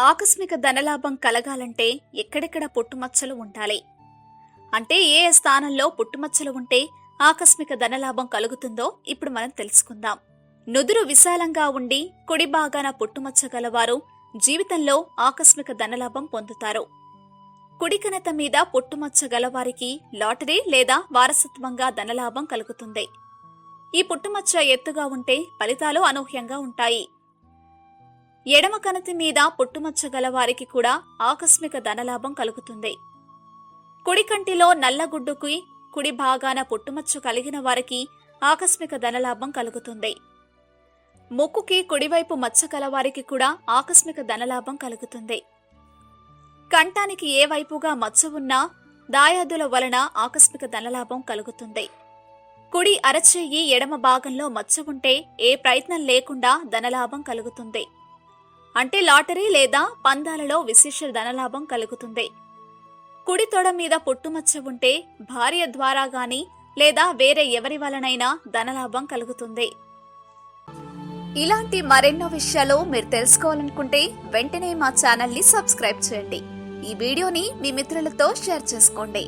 ఆకస్మిక ధనలాభం కలగాలంటే ఎక్కడెక్కడ పుట్టుమచ్చలు ఉండాలి? అంటే ఏ ఏ స్థానంలో పుట్టుమచ్చలు ఉంటే ఆకస్మిక ధనలాభం కలుగుతుందో ఇప్పుడు మనం తెలుసుకుందాం. నుదురు విశాలంగా ఉండి కుడి భాగాన పుట్టుమచ్చ గలవారు జీవితంలో ఆకస్మిక ధనలాభం పొందుతారు. కుడికనత మీద పుట్టుమచ్చ గలవారికి లాటరీ లేదా వారసత్వంగా ధనలాభం కలుగుతుంది. ఈ పుట్టుమచ్చ ఎత్తుగా ఉంటే ఫలితాలు అనూహ్యంగా ఉంటాయి. ఎడమ కణతి మీద పుట్టుమచ్చ గలవారికి కూడా ఆకస్మిక ధనలాభం కలుగుతుంది. కుడి కంటిలో నల్లగుడ్డుకి కుడి భాగాన పుట్టుమచ్చ కలిగిన వారికి ఆకస్మిక ధనలాభం కలుగుతుంది. ముక్కుకి కుడివైపు మచ్చ కలవారికి కూడా ఆకస్మిక ధనలాభం కలుగుతుంది. కంఠానికి ఏ వైపుగా మచ్చ ఉన్నా దాయాదుల వలన ఆకస్మిక ధనలాభం కలుగుతుంది. కుడి అరచెయ్యి ఎడమ భాగంలో మచ్చ ఉంటే ఏ ప్రయత్నం లేకుండా ధనలాభం కలుగుతుంది. అంటే లాటరీ లేదా పందాలలో విశేష ధనలాభం కలుగుతుంది. కుడి తొడ మీద పుట్టుమచ్చ ఉంటే భార్య ద్వారా గాని లేదా వేరే ఎవరి వలనైనా ధనలాభం కలుగుతుంది. ఇలాంటి మరెన్నో విషయాలు మీరు తెలుసుకోవాలనుకుంటే వెంటనే మా ఛానల్ని సబ్స్క్రైబ్ చేయండి. ఈ వీడియోని మీ మిత్రులతో షేర్ చేసుకోండి.